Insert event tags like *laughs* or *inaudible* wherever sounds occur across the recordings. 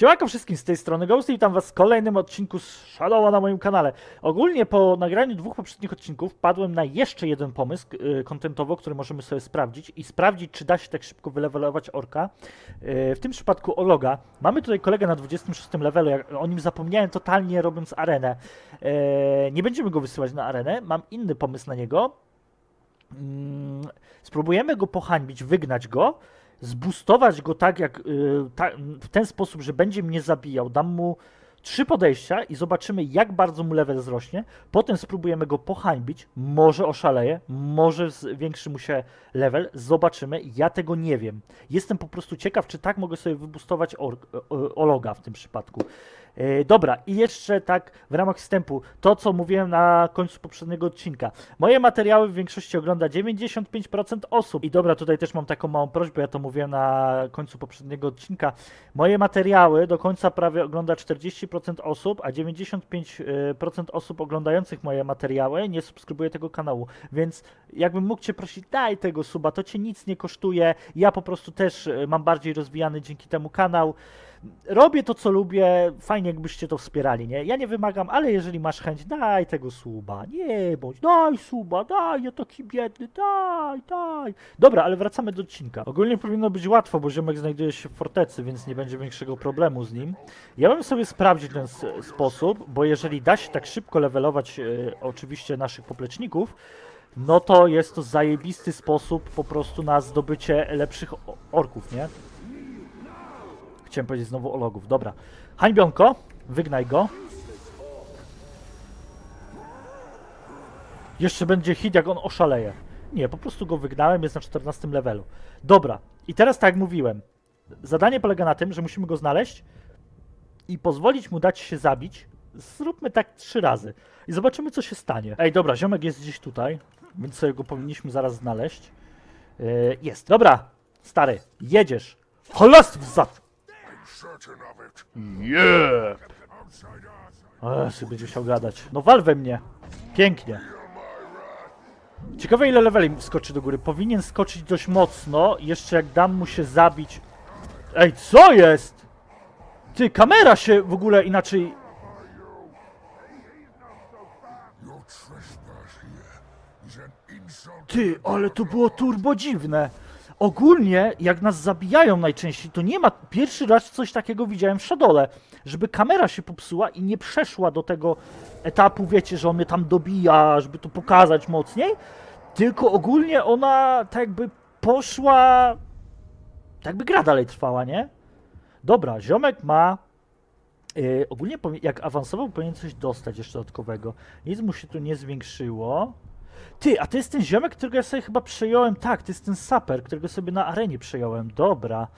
Siemanko wszystkim z tej strony Ghosty i witam was w kolejnym odcinku z Shadowa na moim kanale. Ogólnie po nagraniu dwóch poprzednich odcinków padłem na jeszcze jeden pomysł yy, kontentowo, który możemy sobie sprawdzić i sprawdzić, czy da się tak szybko wylewelować orka. Yy, w tym przypadku Ologa. Mamy tutaj kolegę na 26 levelu, o nim zapomniałem totalnie robiąc arenę. Yy, nie będziemy go wysyłać na arenę, mam inny pomysł na niego. Mm, spróbujemy go pohańbić, wygnać go, zbustować go tak jak y, ta, w ten sposób, że będzie mnie zabijał. Dam mu trzy podejścia i zobaczymy, jak bardzo mu level wzrośnie. Potem spróbujemy go pohańbić. Może oszaleje, może zwiększy mu się level. Zobaczymy. Ja tego nie wiem. Jestem po prostu ciekaw, czy tak mogę sobie wybustować Ologa w tym przypadku. E, dobra, i jeszcze tak w ramach wstępu, to co mówiłem na końcu poprzedniego odcinka. Moje materiały w większości ogląda 95% osób. I dobra, tutaj też mam taką małą prośbę, ja to mówiłem na końcu poprzedniego odcinka. Moje materiały do końca prawie ogląda 40% osób, a 95% osób oglądających moje materiały nie subskrybuje tego kanału. Więc jakbym mógł Cię prosić, daj tego suba, to Cię nic nie kosztuje. Ja po prostu też e, mam bardziej rozwijany dzięki temu kanał robię to, co lubię, fajnie jakbyście to wspierali, nie? Ja nie wymagam, ale jeżeli masz chęć, daj tego suba, nie bądź, daj suba, daj, ja taki biedny, daj, daj. Dobra, ale wracamy do odcinka. Ogólnie powinno być łatwo, bo ziomek znajduje się w fortecy, więc nie będzie większego problemu z nim. Ja bym sobie sprawdził ten sposób, bo jeżeli da się tak szybko levelować e, oczywiście naszych popleczników, no to jest to zajebisty sposób po prostu na zdobycie lepszych orków, nie? Chciałem powiedzieć znowu o logów. Dobra. Hańbionko, wygnaj go. Jeszcze będzie hit, jak on oszaleje. Nie, po prostu go wygnałem, jest na 14 levelu. Dobra. I teraz tak jak mówiłem. Zadanie polega na tym, że musimy go znaleźć i pozwolić mu dać się zabić. Zróbmy tak trzy razy. I zobaczymy, co się stanie. Ej, dobra, ziomek jest gdzieś tutaj, więc sobie go powinniśmy zaraz znaleźć. Yy, jest. Dobra, stary, jedziesz. Cholast w of it. Yeah! Sobie będzie chciał gadać. No wal we mnie. Pięknie. Ciekawe ile leveli skoczy do góry. Powinien skoczyć dość mocno. Jeszcze jak dam mu się zabić. Ej, co jest? Ty, kamera się w ogóle inaczej... Ty, ale to było turbo dziwne. Ogólnie, jak nas zabijają najczęściej, to nie ma... Pierwszy raz coś takiego widziałem w Shadole. Żeby kamera się popsuła i nie przeszła do tego etapu, wiecie, że on mnie tam dobija, żeby to pokazać mocniej. Tylko ogólnie ona tak jakby poszła... Tak jakby gra dalej trwała, nie? Dobra, ziomek ma... Yy, ogólnie jak awansował, powinien coś dostać jeszcze dodatkowego. Nic mu się tu nie zwiększyło. Ty, a to jest ten ziomek, którego ja sobie chyba przejąłem. Tak, to jest ten saper, którego sobie na arenie przejąłem. Dobra.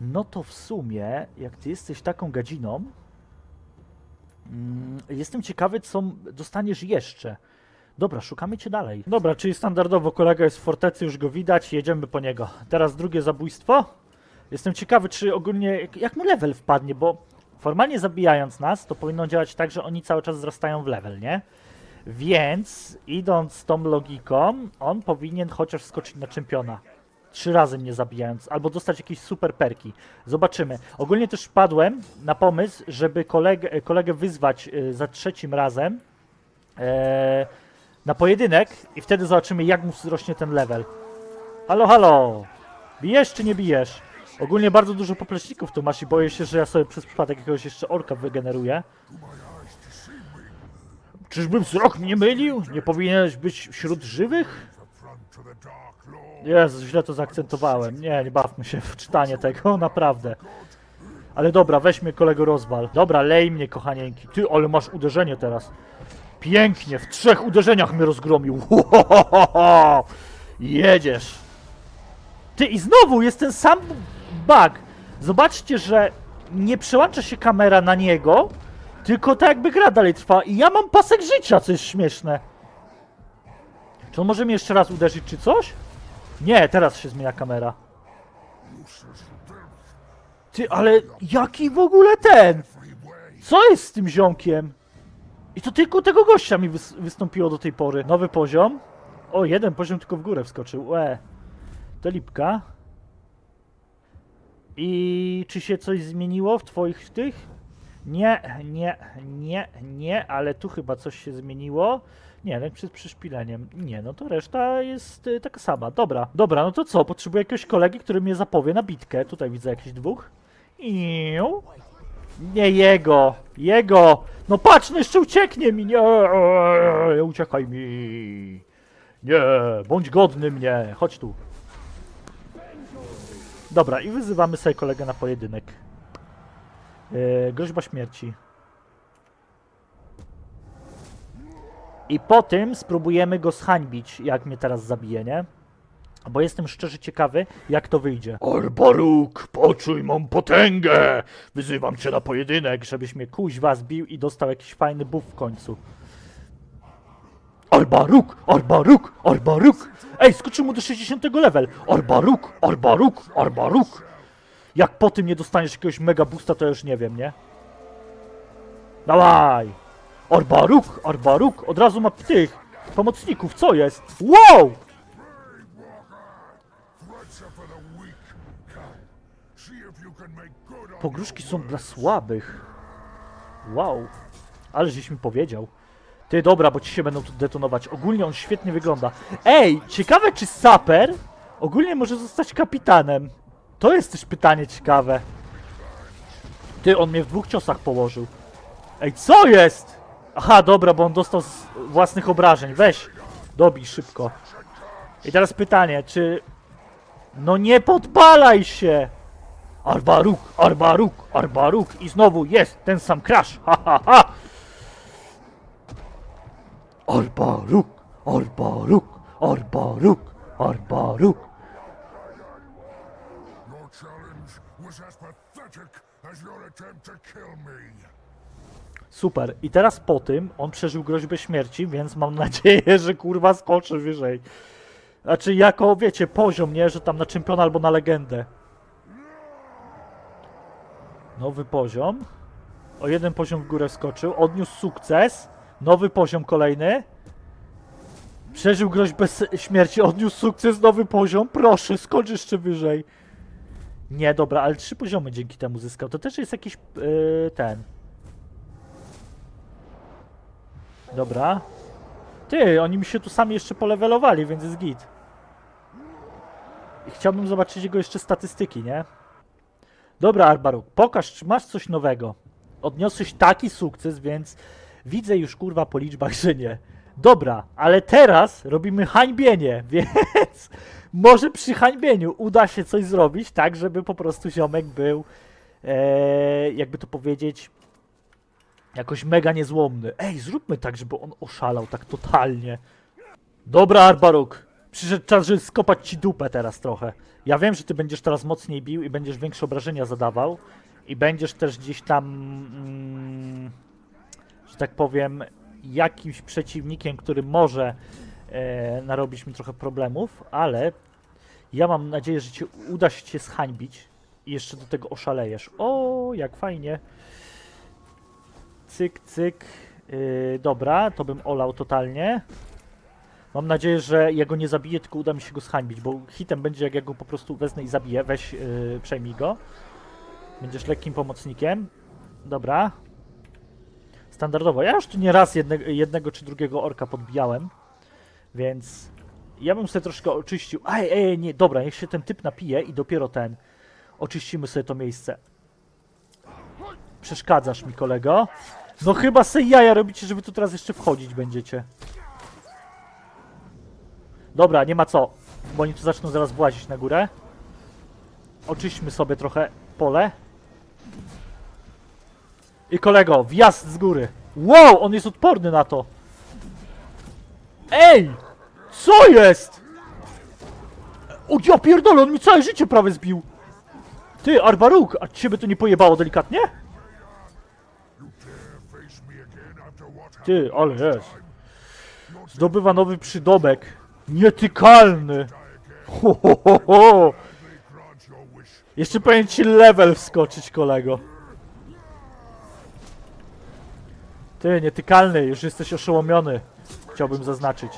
No to w sumie, jak ty jesteś taką gadziną, mm, jestem ciekawy, co dostaniesz jeszcze. Dobra, szukamy cię dalej. Dobra, czyli standardowo kolega jest w fortecy, już go widać, jedziemy po niego. Teraz drugie zabójstwo. Jestem ciekawy, czy ogólnie, jak, jak mu level wpadnie, bo formalnie zabijając nas, to powinno działać tak, że oni cały czas wzrastają w level, nie? Więc idąc tą logiką, on powinien chociaż skoczyć na czempiona. Trzy razy mnie zabijając, albo dostać jakieś super perki. Zobaczymy. Ogólnie też wpadłem na pomysł, żeby kolegę, kolegę wyzwać y, za trzecim razem e, na pojedynek i wtedy zobaczymy, jak mu wzrośnie ten level. Halo, halo! Bijesz czy nie bijesz? Ogólnie bardzo dużo popleczników tu masz i boję się, że ja sobie przez przypadek jakiegoś jeszcze orka wygeneruję. Czyżby wzrok mnie mylił? Nie powinieneś być wśród żywych? Jezu, źle to zaakcentowałem. Nie, nie bawmy się w czytanie tego, *laughs* naprawdę. Ale dobra, weź mnie kolego rozwal. Dobra, lej mnie, kochanieńki. Ty, ale masz uderzenie teraz. Pięknie, w trzech uderzeniach mnie rozgromił. *laughs* Jedziesz. Ty, i znowu jest ten sam bug. Zobaczcie, że nie przełącza się kamera na niego, tylko tak jakby gra dalej trwa. I ja mam pasek życia, co jest śmieszne. Czy on może mnie jeszcze raz uderzyć, czy coś? Nie, teraz się zmienia kamera. Ty, ale jaki w ogóle ten? Co jest z tym ziomkiem? I to tylko tego gościa mi wys wystąpiło do tej pory. Nowy poziom. O, jeden poziom tylko w górę wskoczył. Łe. To lipka. I czy się coś zmieniło w twoich tych? Nie, nie, nie, nie, ale tu chyba coś się zmieniło. Nie, no przed przyszpileniem. Nie, no to reszta jest y, taka sama. Dobra, dobra, no to co? Potrzebuję jakiegoś kolegi, który mnie zapowie na bitkę. Tutaj widzę jakichś dwóch. Iu. Nie jego, jego. No patrz, no jeszcze ucieknie mi. Nie, uciekaj mi. Nie, bądź godny mnie. Chodź tu. Dobra, i wyzywamy sobie kolegę na pojedynek. Yy, groźba śmierci. I po tym spróbujemy go zhańbić, jak mnie teraz zabije, nie? Bo jestem szczerze ciekawy, jak to wyjdzie. Albaruk, poczuj mą potęgę! Wyzywam cię na pojedynek, żebyś mnie kuźwa zbił i dostał jakiś fajny buff w końcu. Albaruk, Albaruk, Albaruk! Ej, skoczył mu do 60 level! Albaruk, Albaruk, Albaruk! Jak po tym nie dostaniesz jakiegoś mega boosta, to już nie wiem, nie? Dawaj! Arbaruk, Arbaruk, od razu ma tych pomocników, co jest? Wow! Pogróżki są dla słabych. Wow. Ale żeś mi powiedział. Ty, dobra, bo ci się będą tu detonować. Ogólnie on świetnie wygląda. Ej, ciekawe czy Saper ogólnie może zostać kapitanem. To jest też pytanie ciekawe. Ty, on mnie w dwóch ciosach położył. Ej, co jest? Aha, dobra, bo on dostał z własnych obrażeń. Weź, dobij szybko. I teraz pytanie, czy... No nie podpalaj się! Arbaruk, Arbaruk, Arbaruk i znowu jest ten sam crash, ha ha ha! Arbaruk, Arbaruk, Arbaruk, Arbaruk. Super. I teraz po tym on przeżył groźbę śmierci, więc mam nadzieję, że kurwa skoczy wyżej. Znaczy jako, wiecie, poziom, nie? Że tam na czempiona albo na legendę. Nowy poziom. O jeden poziom w górę skoczył. Odniósł sukces. Nowy poziom kolejny. Przeżył groźbę śmierci. Odniósł sukces. Nowy poziom. Proszę, skocz jeszcze wyżej. Nie, dobra, ale trzy poziomy dzięki temu zyskał. To też jest jakiś yy, ten. Dobra. Ty, oni mi się tu sami jeszcze polewelowali, więc jest git. Chciałbym zobaczyć jego jeszcze statystyki, nie? Dobra, Arbaruk, pokaż, czy masz coś nowego. Odniosłeś taki sukces, więc widzę już kurwa po liczbach, że nie. Dobra, ale teraz robimy hańbienie, *laughs* więc może przy hańbieniu uda się coś zrobić, tak, żeby po prostu ziomek był, e, jakby to powiedzieć, jakoś mega niezłomny. Ej, zróbmy tak, żeby on oszalał tak totalnie. Dobra, Arbaruk. Przyszedł czas, żeby skopać ci dupę teraz trochę. Ja wiem, że ty będziesz teraz mocniej bił i będziesz większe obrażenia zadawał. I będziesz też gdzieś tam, mm, że tak powiem, jakimś przeciwnikiem, który może e, narobić mi trochę problemów, ale ja mam nadzieję, że ci uda się cię zhańbić i jeszcze do tego oszalejesz. O, jak fajnie. Cyk, cyk. Yy, dobra, to bym olał totalnie. Mam nadzieję, że ja go nie zabiję, tylko uda mi się go zhańbić, bo hitem będzie jak ja go po prostu wezmę i zabiję. Weź, yy, przejmij go. Będziesz lekkim pomocnikiem. Dobra. Standardowo. Ja już tu nie raz jedne, jednego czy drugiego orka podbijałem, więc ja bym sobie troszkę oczyścił. Ej, ej, nie, dobra, niech się ten typ napije i dopiero ten. Oczyścimy sobie to miejsce. Przeszkadzasz mi, kolego. No chyba se jaja robicie, że wy tu teraz jeszcze wchodzić będziecie. Dobra, nie ma co, bo oni tu zaczną zaraz włazić na górę. Oczyśćmy sobie trochę pole. I kolego, wjazd z góry. Wow, on jest odporny na to. Ej! Co jest? O, ja pierdolę, on mi całe życie prawie zbił. Ty, Arbaruk, a ciebie to nie pojebało delikatnie? Ty, ale jest. Zdobywa nowy przydomek. Nietykalny. Ho, ho, ho, ho. Jeszcze powinien ci level wskoczyć, kolego. Ty, nietykalny, już jesteś oszołomiony. Chciałbym zaznaczyć.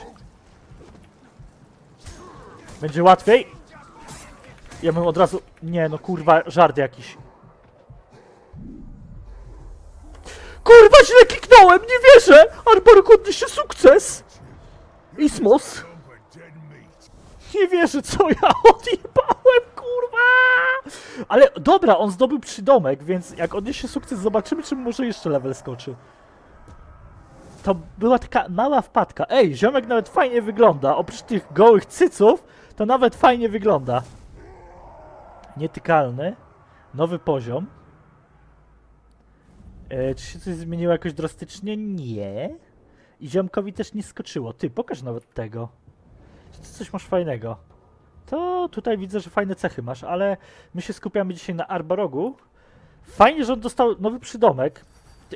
Będzie łatwiej? Ja bym od razu... Nie no, kurwa, żart jakiś. Kurwa, źle kliknąłem, nie wierzę! Arborok odniesie sukces! Ismos! Nie wierzę, co ja *laughs* odjebałem, kurwa! Ale dobra, on zdobył przydomek, więc jak odniesie sukces, zobaczymy, czy może jeszcze level skoczy. To była taka mała wpadka. Ej, ziomek nawet fajnie wygląda. Oprócz tych gołych cyców, to nawet fajnie wygląda. Nietykalny. Nowy poziom. E, czy się coś zmieniło jakoś drastycznie? Nie. I ziomkowi też nie skoczyło. Ty, pokaż nawet tego. Czy ty coś masz fajnego? To tutaj widzę, że fajne cechy masz, ale my się skupiamy dzisiaj na Arborogu. Fajnie, że on dostał nowy przydomek.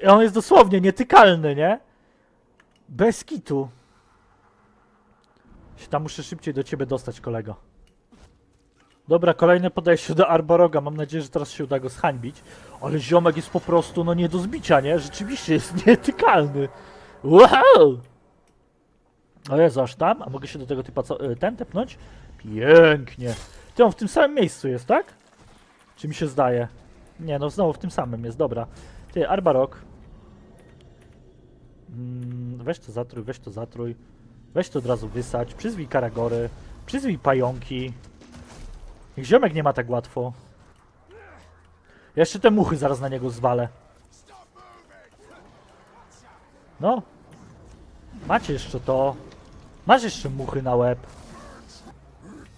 On jest dosłownie nietykalny, nie? Bez kitu. Się tam muszę szybciej do ciebie dostać, kolego. Dobra, kolejne podejście do Arboroga. Mam nadzieję, że teraz się uda go zhańbić. Ale ziomek jest po prostu, no nie do zbicia, nie? Rzeczywiście jest *laughs* nietykalny. Wow! O Jezu, aż tam? A mogę się do tego typa co, y, ten tepnąć? Pięknie. Ty on w tym samym miejscu jest, tak? Czy mi się zdaje? Nie, no znowu w tym samym jest, dobra. Ty, Arbarok. Mm, weź to zatrój, weź to zatrój. Weź to od razu wysać. Przyzwij karagory. Przyzwij pająki. Niech ziomek nie ma tak łatwo. Ja jeszcze te muchy zaraz na niego zwalę. No. Macie jeszcze to. Masz jeszcze muchy na łeb.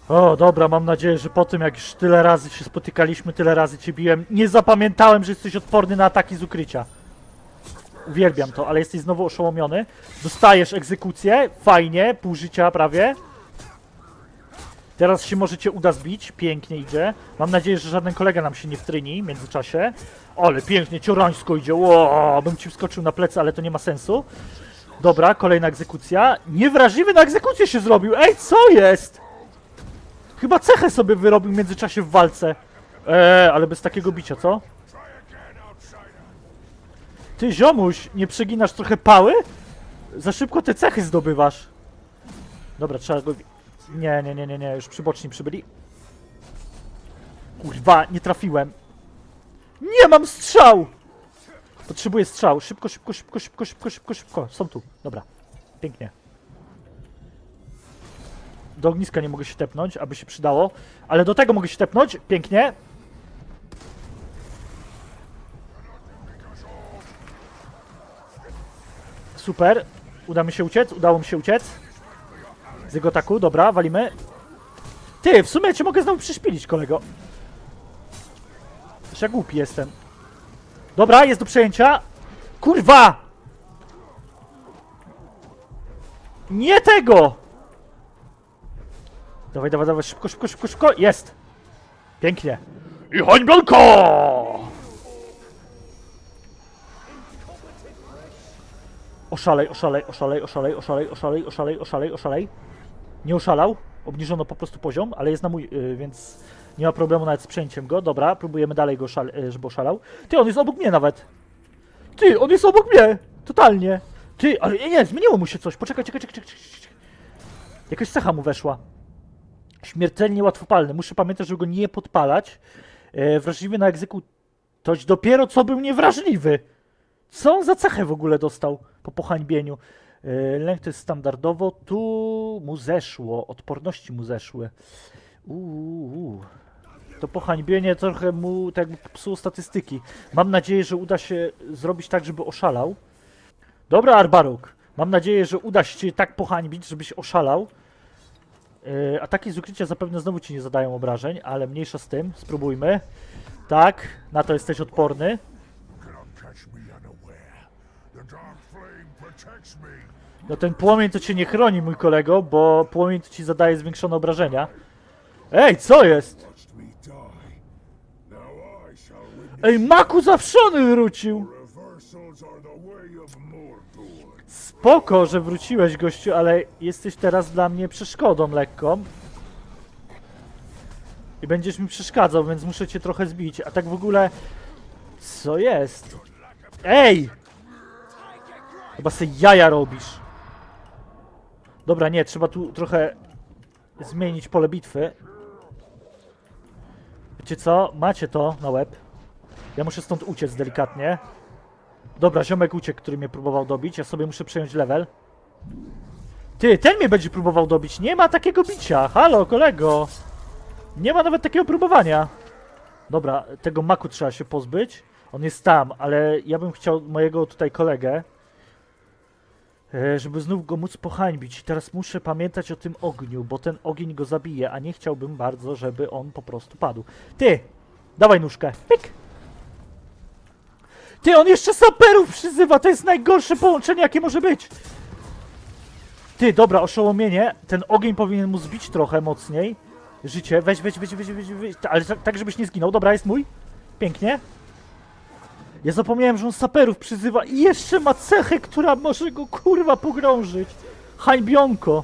O, dobra, mam nadzieję, że po tym jak już tyle razy się spotykaliśmy, tyle razy cię biłem, nie zapamiętałem, że jesteś odporny na ataki z ukrycia. Uwielbiam to, ale jesteś znowu oszołomiony. Dostajesz egzekucję, fajnie, pół życia prawie. Teraz się możecie uda zbić, pięknie idzie. Mam nadzieję, że żaden kolega nam się nie wtryni w międzyczasie. Ale pięknie, ciorańsko idzie, Ło, bym ci wskoczył na plecy, ale to nie ma sensu. Dobra, kolejna egzekucja. Niewrażliwy na egzekucję się zrobił. Ej, co jest? Chyba cechę sobie wyrobił w międzyczasie w walce. Eee, ale bez takiego bicia, co? Ty, ziomuś, nie przeginasz trochę pały? Za szybko te cechy zdobywasz. Dobra, trzeba go... Nie, nie, nie, nie, nie, już przyboczni przybyli. Kurwa, nie trafiłem. Nie mam strzał! Potrzebuję strzał. Szybko, szybko, szybko, szybko, szybko, szybko, szybko. Są tu. Dobra. Pięknie. Do ogniska nie mogę się tepnąć, aby się przydało. Ale do tego mogę się tepnąć. Pięknie. Super. Uda mi się uciec, udało mi się uciec. Z jego ataku, dobra, walimy. Ty, w sumie cię mogę znowu przyszpilić, kolego. Też ja głupi jestem. Dobra, jest do przejęcia. Kurwa! Nie tego! Dawaj, dawaj, dawaj, szybko, szybko, szybko, szybko. Jest! Pięknie. I hańbionko! Oszalej, oszalej, oszalej, oszalej, oszalej, oszalej, oszalej, oszalej, oszalej. Nie oszalał, obniżono po prostu poziom, ale jest na mój, yy, więc nie ma problemu nawet z przejęciem go. Dobra, próbujemy dalej go, szale, yy, żeby oszalał. Ty, on jest obok mnie nawet. Ty, on jest obok mnie! Totalnie. Ty, ale nie, nie, zmieniło mu się coś. Poczekaj, czekaj, czekaj, czekaj, czekaj. Jakaś cecha mu weszła. Śmiertelnie łatwopalny. Muszę pamiętać, żeby go nie podpalać. E, wrażliwy na egzekutość. Dopiero co był niewrażliwy. Co on za cechę w ogóle dostał po pohańbieniu? E, lęk to jest standardowo. Tu mu zeszło. Odporności mu zeszły. Uuu. To pohańbienie trochę mu tak popsuło statystyki. Mam nadzieję, że uda się zrobić tak, żeby oszalał. Dobra, Arbaruk. Mam nadzieję, że uda się tak pohańbić, żebyś oszalał. Yy, ataki z ukrycia zapewne znowu ci nie zadają obrażeń, ale mniejsza z tym. Spróbujmy. Tak, na to jesteś odporny. No ten płomień to cię nie chroni, mój kolego, bo płomień to ci zadaje zwiększone obrażenia. Ej, co jest? Ej, maku zawszony wrócił! Spoko, że wróciłeś, gościu, ale jesteś teraz dla mnie przeszkodą lekką. I będziesz mi przeszkadzał, więc muszę cię trochę zbić. A tak w ogóle... Co jest? Ej! Chyba se jaja robisz. Dobra, nie, trzeba tu trochę zmienić pole bitwy. Wiecie co? Macie to na łeb. Ja muszę stąd uciec delikatnie. Dobra, ziomek uciekł, który mnie próbował dobić. Ja sobie muszę przejąć level. Ty, ten mnie będzie próbował dobić. Nie ma takiego bicia. Halo, kolego. Nie ma nawet takiego próbowania. Dobra, tego maku trzeba się pozbyć. On jest tam, ale ja bym chciał mojego tutaj kolegę, żeby znów go móc pohańbić. Teraz muszę pamiętać o tym ogniu, bo ten ogień go zabije, a nie chciałbym bardzo, żeby on po prostu padł. Ty! Dawaj nóżkę. Pik! Ty, on jeszcze saperów przyzywa! To jest najgorsze połączenie, jakie może być! Ty, dobra, oszołomienie. Ten ogień powinien mu zbić trochę mocniej. Życie, weź, weź, weź, weź, weź, weź. Ale tak, tak, żebyś nie zginął. Dobra, jest mój. Pięknie. Ja zapomniałem, że on saperów przyzywa i jeszcze ma cechę, która może go kurwa pogrążyć. Hańbionko.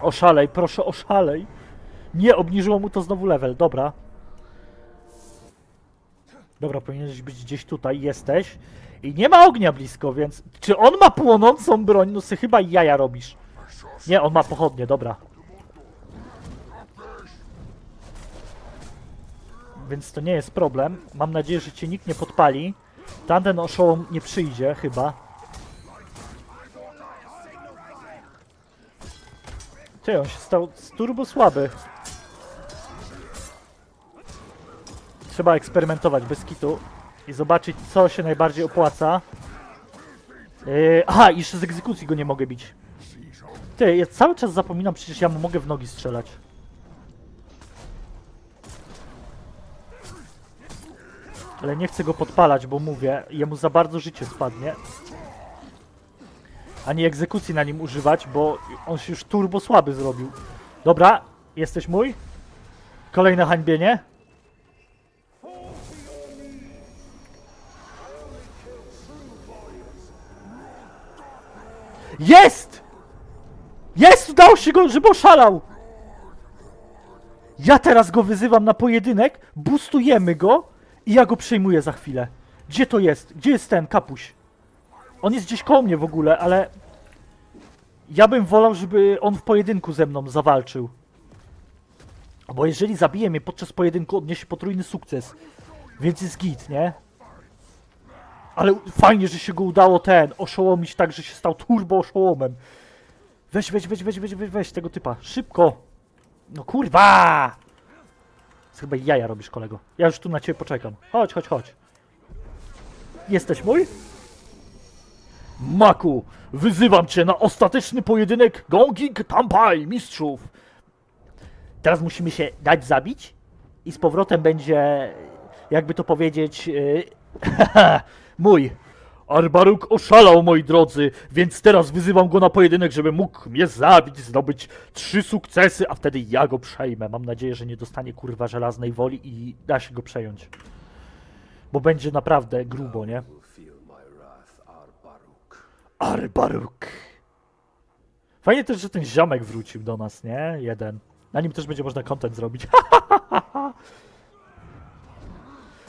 Oszalej, proszę, oszalej. Nie, obniżyło mu to znowu level, dobra. Dobra, powinieneś być gdzieś tutaj, jesteś. I nie ma ognia blisko, więc... Czy on ma płonącą broń? No sy chyba jaja robisz. Nie, on ma pochodnie, dobra. Więc to nie jest problem. Mam nadzieję, że cię nikt nie podpali. Tamten oszołom nie przyjdzie, chyba. Ty, on się stał turbo słaby. Trzeba eksperymentować bez kitu i zobaczyć, co się najbardziej opłaca. Yy, aha, jeszcze z egzekucji go nie mogę bić. Ty, ja cały czas zapominam, przecież ja mu mogę w nogi strzelać. Ale nie chcę go podpalać, bo mówię, jemu za bardzo życie spadnie. Ani egzekucji na nim używać, bo on się już turbo słaby zrobił. Dobra, jesteś mój. Kolejne hańbienie. Jest! Jest! Udało się go, żeby oszalał! Ja teraz go wyzywam na pojedynek, boostujemy go i ja go przejmuję za chwilę. Gdzie to jest? Gdzie jest ten kapuś? On jest gdzieś koło mnie w ogóle, ale... Ja bym wolał, żeby on w pojedynku ze mną zawalczył. Bo jeżeli zabije mnie podczas pojedynku, odniesie potrójny sukces. Więc jest git, nie? Ale fajnie, że się go udało ten, oszołomić tak, że się stał turbo oszołomem. Weź, weź, weź, weź, weź, weź, weź tego typa. Szybko! No kurwa! Chyba jaja robisz, kolego. Ja już tu na ciebie poczekam. Chodź, chodź, chodź. Jesteś mój? Maku, wyzywam cię na ostateczny pojedynek Gonging Tampai mistrzów. Teraz musimy się dać zabić i z powrotem będzie, jakby to powiedzieć, yy, *laughs* mój. Arbaruk oszalał, moi drodzy, więc teraz wyzywam go na pojedynek, żeby mógł mnie zabić, zdobyć trzy sukcesy, a wtedy ja go przejmę. Mam nadzieję, że nie dostanie kurwa żelaznej woli i da się go przejąć. Bo będzie naprawdę grubo, nie? Arbaruk. Fajnie też, że ten ziomek wrócił do nas, nie? Jeden. Na nim też będzie można content zrobić. *laughs*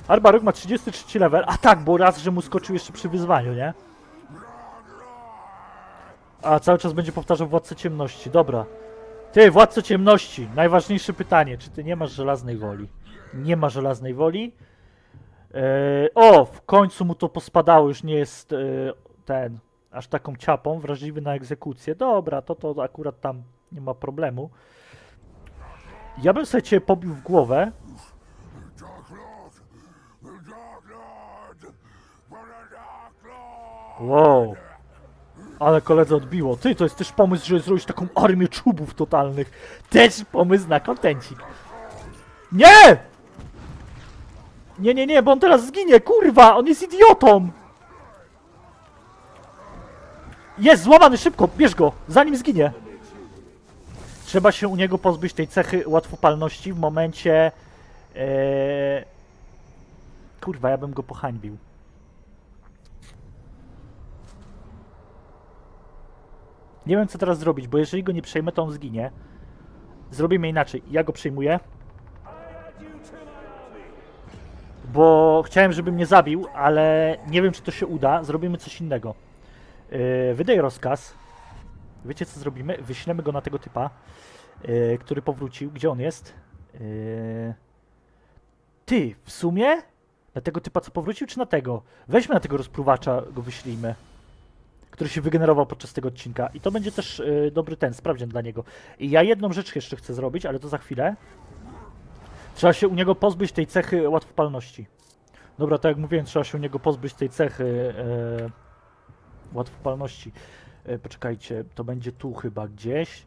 Arbaruk ma 33 level. A tak, bo raz, że mu skoczył jeszcze przy wyzwaniu, nie? A cały czas będzie powtarzał Władcę Ciemności. Dobra. Ty, Władco Ciemności. Najważniejsze pytanie. Czy ty nie masz żelaznej woli? Nie ma żelaznej woli. Eee, o, w końcu mu to pospadało. Już nie jest e, ten aż taką ciapą, wrażliwy na egzekucję. Dobra, to to akurat tam nie ma problemu. Ja bym sobie cię pobił w głowę. Dark Lord! The Dark Lord! For the Dark Lord! Wow. Ale koledze odbiło. Ty, to jest też pomysł, żeby zrobić taką armię czubów totalnych. Też pomysł na kontencik. Nie! Nie, nie, nie, bo on teraz zginie, kurwa! On jest idiotą! Jest złamany, szybko, bierz go, zanim zginie. Trzeba się u niego pozbyć tej cechy łatwopalności w momencie... Eee... Kurwa, ja bym go pohańbił. Nie wiem co teraz zrobić, bo jeżeli go nie przejmę, to on zginie. Zrobimy inaczej. Ja go przejmuję. Bo chciałem, żeby mnie zabił, ale nie wiem, czy to się uda. Zrobimy coś innego. Yy, wydaj rozkaz. Wiecie, co zrobimy? Wyślemy go na tego typa, yy, który powrócił. Gdzie on jest? Yy... Ty, w sumie? Na tego typa, co powrócił, czy na tego? Weźmy na tego rozpruwacza, go wyślijmy. Który się wygenerował podczas tego odcinka. I to będzie też yy, dobry ten, sprawdzian dla niego. I ja jedną rzecz jeszcze chcę zrobić, ale to za chwilę. Trzeba się u niego pozbyć tej cechy łatwopalności. Dobra, tak jak mówiłem, trzeba się u niego pozbyć tej cechy e, łatwopalności. E, poczekajcie, to będzie tu chyba gdzieś.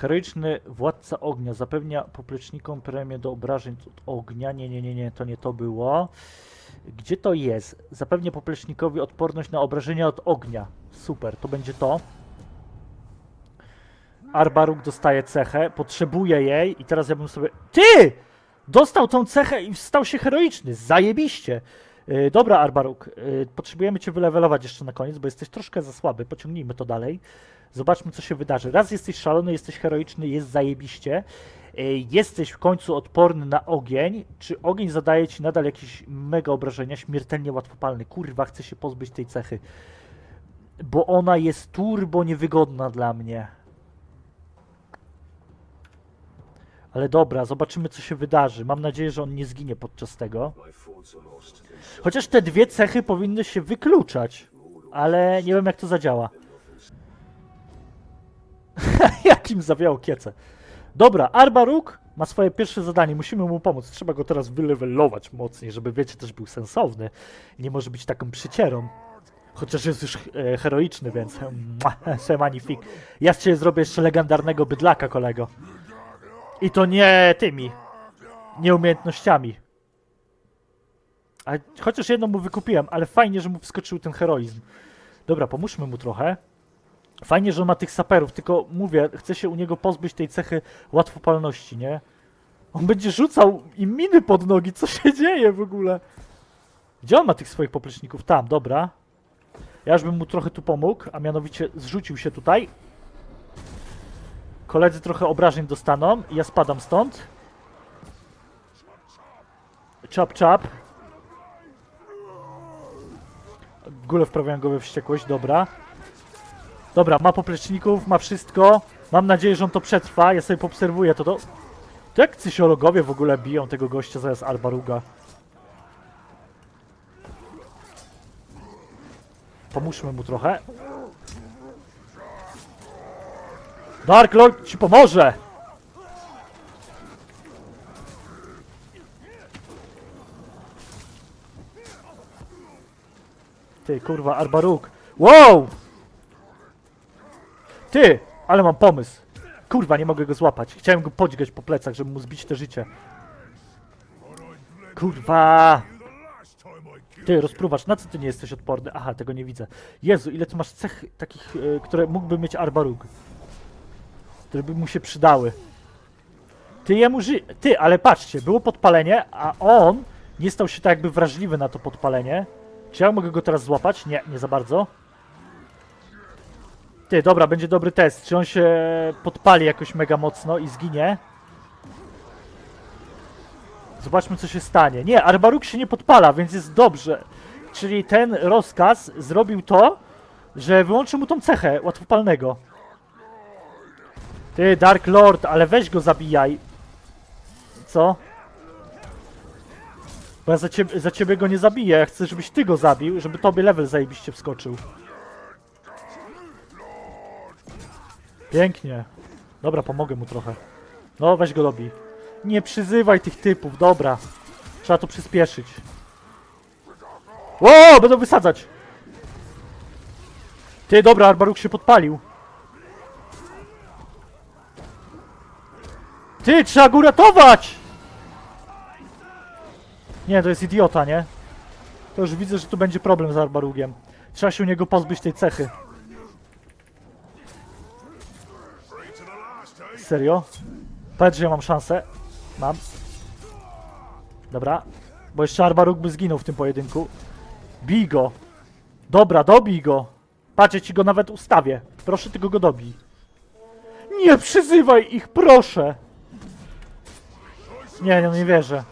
Heroiczny władca ognia zapewnia poplecznikom premię do obrażeń od ognia. Nie, nie, nie, nie, to nie to było. Gdzie to jest? Zapewnia poplecznikowi odporność na obrażenia od ognia. Super, to będzie to. Arbaruk dostaje cechę, potrzebuje jej i teraz ja bym sobie... Ty! Dostał tą cechę i stał się heroiczny. Zajebiście. Yy, dobra, Arbaruk, yy, potrzebujemy cię wylewelować jeszcze na koniec, bo jesteś troszkę za słaby. Pociągnijmy to dalej. Zobaczmy, co się wydarzy. Raz jesteś szalony, jesteś heroiczny, jest zajebiście. Yy, jesteś w końcu odporny na ogień. Czy ogień zadaje ci nadal jakieś mega obrażenia? Śmiertelnie łatwopalny. Kurwa, chcę się pozbyć tej cechy. Bo ona jest turbo niewygodna dla mnie. Ale dobra, zobaczymy co się wydarzy. Mam nadzieję, że on nie zginie podczas tego. Chociaż te dwie cechy powinny się wykluczać. Ale nie wiem jak to zadziała. *laughs* Jakim zawiało kiece. Dobra, Arbaruk ma swoje pierwsze zadanie. Musimy mu pomóc. Trzeba go teraz wylewelować mocniej, żeby wiecie, też był sensowny. Nie może być taką przycierą. Chociaż jest już e, heroiczny, więc *laughs* c'est magnifique. *laughs* Ja z ciebie zrobię jeszcze legendarnego bydlaka, kolego. I to nie tymi. Nie umiejętnościami. A chociaż jedną mu wykupiłem, ale fajnie, że mu wskoczył ten heroizm. Dobra, pomóżmy mu trochę. Fajnie, że on ma tych saperów, tylko mówię, chcę się u niego pozbyć tej cechy łatwopalności, nie? On będzie rzucał im miny pod nogi, co się dzieje w ogóle? Gdzie on ma tych swoich popleczników? Tam, dobra. Ja już bym mu trochę tu pomógł, a mianowicie zrzucił się tutaj. Koledzy trochę obrażeń dostaną ja spadam stąd. Czap, czap. W ogóle wprawiam go we wściekłość, dobra. Dobra, ma popleczników, ma wszystko. Mam nadzieję, że on to przetrwa. Ja sobie poobserwuję to. To, to jak cysiologowie w ogóle biją tego gościa zamiast Arbaruga? Pomóżmy mu trochę. Dark Lord ci pomoże! Ty, kurwa, Arbaruk. Wow! Ty, ale mam pomysł. Kurwa, nie mogę go złapać. Chciałem go podźgać po plecach, żeby mu zbić te życie. Kurwa! Ty, rozpruwacz, na co ty nie jesteś odporny? Aha, tego nie widzę. Jezu, ile ty masz cech takich, e, które mógłby mieć Arbarug. Które by mu się przydały. Ty jemu ży... Ty, ale patrzcie, było podpalenie, a on nie stał się tak jakby wrażliwy na to podpalenie. Czy ja mogę go teraz złapać? Nie, nie za bardzo. Ty, dobra, będzie dobry test. Czy on się podpali jakoś mega mocno i zginie? Zobaczmy, co się stanie. Nie, Arbaruk się nie podpala, więc jest dobrze. Czyli ten rozkaz zrobił to, że wyłączył mu tą cechę łatwopalnego. Ty, Dark Lord, ale weź go zabijaj. Co? Bo ja za ciebie, za ciebie go nie zabiję. Ja chcę, żebyś ty go zabił, żeby tobie level zajebiście wskoczył. Pięknie. Dobra, pomogę mu trochę. No, weź go dobij. Nie przyzywaj tych typów, dobra. Trzeba to przyspieszyć. Ło, będą wysadzać! Ty, dobra, Arbaruk się podpalił. Ty, trzeba go ratować! Nie, to jest idiota, nie? To już widzę, że tu będzie problem z Arbarugiem. Trzeba się u niego pozbyć tej cechy. Serio? Powiedz, że ja mam szansę. Mam. Dobra. Bo jeszcze Arbaruk by zginął w tym pojedynku. Bij go. Dobra, dobij go. Patrz, ci go nawet ustawię. Proszę, tylko go dobij. Nie przyzywaj ich, proszę! Nie, no nie wierzę.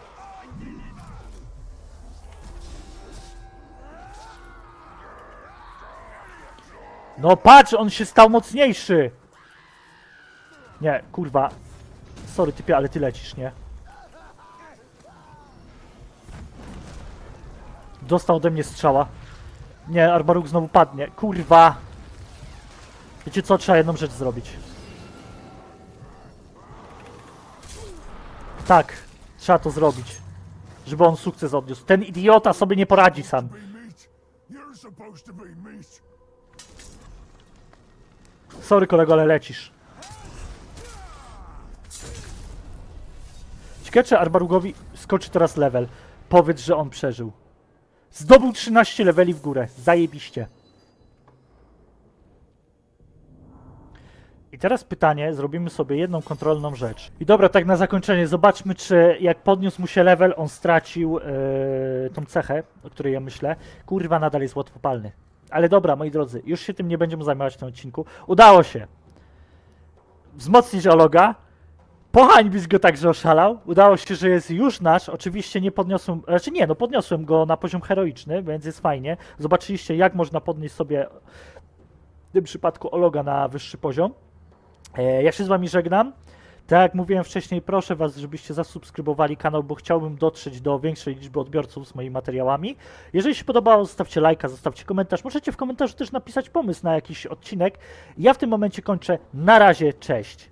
No patrz, on się stał mocniejszy! Nie, kurwa. Sorry typie, ale ty lecisz, nie? Dostał ode mnie strzała. Nie, Arbaruk znowu padnie. Kurwa! Wiecie co? Trzeba jedną rzecz zrobić. Tak, trzeba to zrobić. Żeby on sukces odniósł. Ten idiota sobie nie poradzi sam. Sorry kolego, ale lecisz. Ciekawe czy Arbarugowi skoczy teraz level. Powiedz, że on przeżył. Zdobył 13 leveli w górę. Zajebiście. I teraz pytanie, zrobimy sobie jedną kontrolną rzecz. I dobra, tak na zakończenie, zobaczmy, czy jak podniósł mu się level, on stracił yy, tą cechę, o której ja myślę. Kurwa, nadal jest łatwopalny. Ale dobra, moi drodzy, już się tym nie będziemy zajmować w tym odcinku. Udało się wzmocnić Ologa, pohańbić go tak, że oszalał. Udało się, że jest już nasz. Oczywiście nie podniosłem, znaczy nie, no podniosłem go na poziom heroiczny, więc jest fajnie. Zobaczyliście, jak można podnieść sobie w tym przypadku Ologa na wyższy poziom. E, ja się z wami żegnam. Tak jak mówiłem wcześniej, proszę was, żebyście zasubskrybowali kanał, bo chciałbym dotrzeć do większej liczby odbiorców z moimi materiałami. Jeżeli się podobało, zostawcie lajka, zostawcie komentarz. Możecie w komentarzu też napisać pomysł na jakiś odcinek. Ja w tym momencie kończę. Na razie, cześć.